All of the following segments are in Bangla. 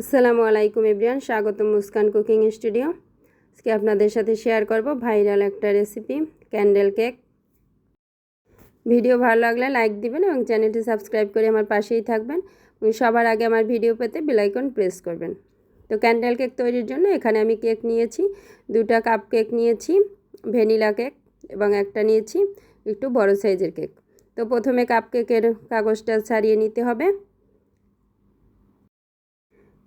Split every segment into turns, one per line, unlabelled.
আসসালামু আলাইকুম এভরিয়ান স্বাগত মুস্কান কুকিং স্টুডিও। আজকে আপনাদের সাথে শেয়ার করব ভাইরাল একটা রেসিপি, ক্যান্ডেল কেক। ভিডিও ভালো লাগলে লাইক দিবেন এবং চ্যানেলটি সাবস্ক্রাইব করে আমার পাশেই থাকবেন সবার আগে আমার ভিডিও পেতে বেলাইকন প্রেস করবেন। তো ক্যান্ডেল কেক তৈরির জন্য এখানে আমি কেক নিয়েছি, দুটা কাপ কেক নিয়েছি, ভ্যানিলা কেক এবং একটা নিয়েছি একটু বড় সাইজের কেক। তো প্রথমে কাপ কেকের কাগজটা ছাড়িয়ে নিতে হবে।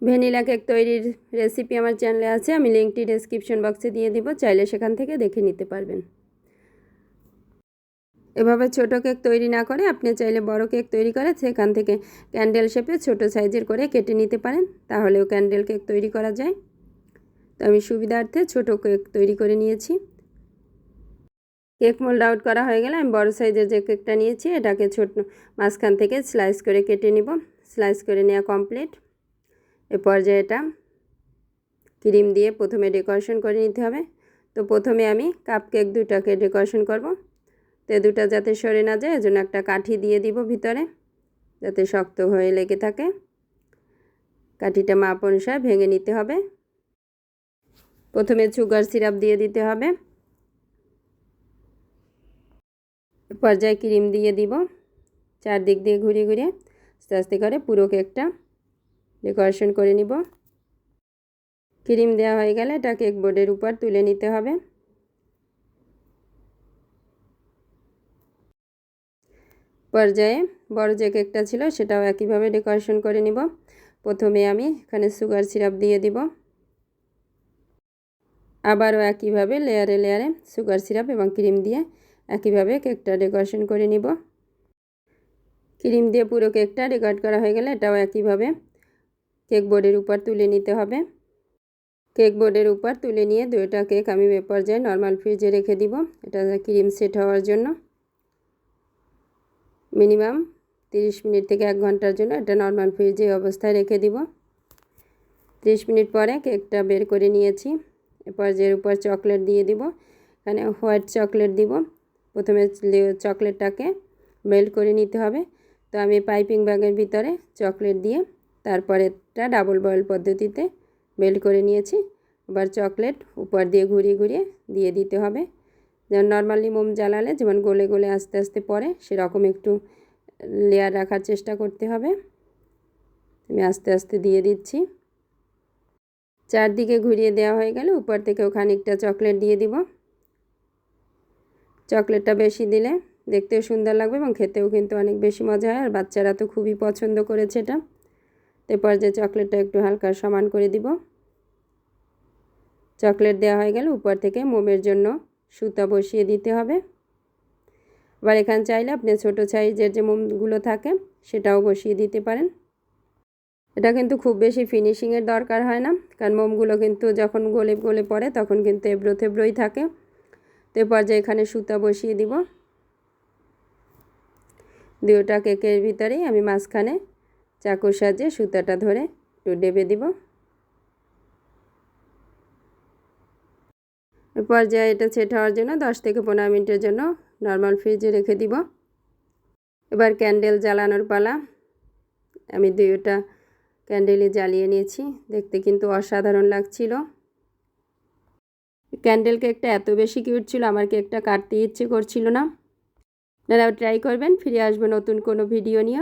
ভ্যানিলা কেক তৈরির রেসিপি আমার চ্যানেলে আছে, আমি লিঙ্কটি ডেসক্রিপশন বক্সে দিয়ে দিব, চাইলে সেখান থেকে দেখে নিতে পারবেন। এভাবে ছোট কেক তৈরি না করে আপনি চাইলে বড় কেক তৈরি করে সেখান থেকে ক্যান্ডেল শেপে ছোট সাইজের করে কেটে নিতে পারেন, তাহলেও ক্যান্ডেল কেক তৈরি করা যায়। তো আমি সুবিধার্থে ছোট কেক তৈরি করে নিয়েছি। কেক মোল্ড আউট করা হয়ে গেলে আমি বড় সাইজের যে কেকটা নিয়েছি, এটাকে ছোট মাঝখান থেকে স্লাইস করে কেটে নিব। স্লাইস করে নেওয়া কমপ্লিট এ পর্যায়ে এটা ক্রিম দিয়ে প্রথমে ডেকোরেশন করে নিতে হবে। তো প্রথমে আমি কাপ কেক দুটাকে ডেকোরেশন করব। তো দুটা যাতে সরে না যায়, এজন্য একটা কাঠি দিয়ে দিব ভিতরে, যাতে শক্ত হয়ে লেগে থাকে। কাঠিটা মাপ অনুসারে ভেঙে নিতে হবে। প্রথমে সুগার সিরাপ দিয়ে দিতে হবে। পর্যায়ে ক্রিম দিয়ে দিব। চারদিক দিয়ে ঘুরিয়ে ঘুরিয়ে আস্তে আস্তে করে পুরো কেকটা ডেকোরেশন করে নিব। ক্রিম দেওয়া হয়ে গেলে এটা কেক বোর্ডের উপর তুলে নিতে হবে। পর্যায়ে বড় যে কেকটা ছিল সেটাও একইভাবে ডেকোরেশন করে নিব। প্রথমে আমি এখানে সুগার সিরাপ দিয়ে দিব। আবারও একইভাবে লেয়ারে লেয়ারে সুগার সিরাপ এবং ক্রিম দিয়ে একইভাবে কেকটা ডেকোরেশন করে নিব। ক্রিম দিয়ে পুরো কেকটা ডেকোরেট করা হয়ে গেলে এটাও একইভাবে কেক বোর্ডের উপর তুলে নিতে হবে। কেক বোর্ডের উপর তুলে নিয়ে দুইটা কেক আমি পর্যায়ে নর্মাল ফ্রিজে রেখে দিব। এটা ক্রিম সেট হওয়ার জন্য। মিনিমাম তিরিশ মিনিট থেকে এক ঘণ্টার জন্য এটা নর্মাল ফ্রিজে অবস্থায় রেখে দিব। ত্রিশ মিনিট পরে কেকটা বের করে নিয়েছি। এরপর যে উপর চকলেট দিয়ে দিব। এখানে হোয়াইট চকলেট দিব। প্রথমে চকলেটটাকে মেল্ট করে নিতে হবে। তো আমি পাইপিং ব্যাগের ভিতরে চকলেট দিয়ে তারপরে এটা ডাবল বয়েল পদ্ধতিতে মেল্ট করে নিয়েছি। এবার চকলেট উপর দিয়ে ঘুরিয়ে ঘুরিয়ে দিয়ে দিতে হবে। যেমন নর্মালি মোম জ্বালালে যেমন গলে গলে আস্তে আস্তে পড়ে সেরকম একটু লেয়ার রাখার চেষ্টা করতে হবে। আমি আস্তে আস্তে দিয়ে দিচ্ছি। চারদিকে ঘুরিয়ে দেওয়া হয়ে গেলে উপর থেকেও খানিকটা চকলেট দিয়ে দিব। চকলেটটা বেশি দিলে দেখতেও সুন্দর লাগবে এবং খেতেও কিন্তু অনেক বেশি মজা হয়। আর বাচ্চারা তো খুবই পছন্দ করেছে এটা। এরপর যে চকলেটটা একটু হালকা সমান করে দিব। চকলেট দেওয়া হয়ে গেলে, উপর থেকে মোমের জন্য সুতা বসিয়ে দিতে হবে। আবার এখানে চাইলে আপনি ছোটো সাইজের যে মোমগুলো থাকে, সেটাও বসিয়ে দিতে পারেন। এটা কিন্তু খুব বেশি ফিনিশিংয়ের দরকার হয় না, কারণ মোমগুলো কিন্তু যখন গলে গলে পড়ে, তখন কিন্তু এবড়ো থেবড়োই থাকে। তো এরপর যে এখানে সুতা বসিয়ে দিব। দুটা কেকের ভিতরেই আমি মাঝখানে চাকুর সাহায্যে সুতাটা ধরে একটু ডেবে দিব। পর্যায়ে এটা সেট হওয়ার জন্য দশ থেকে পনেরো মিনিটের জন্য নর্মাল ফ্রিজে রেখে দিব। এবার ক্যান্ডেল জ্বালানোর পালা। আমি দুইটা ক্যান্ডেলে জ্বালিয়ে নিয়েছি। দেখতে কিন্তু অসাধারণ লাগছিল। ক্যান্ডেল কেকটা এত বেশি কিউট ছিল, আমার কেকটা কাটতে ইচ্ছে করছিল না। আপনারাও ট্রাই করবেন, ফিরে আসবে নতুন কোনো ভিডিও নিয়ে।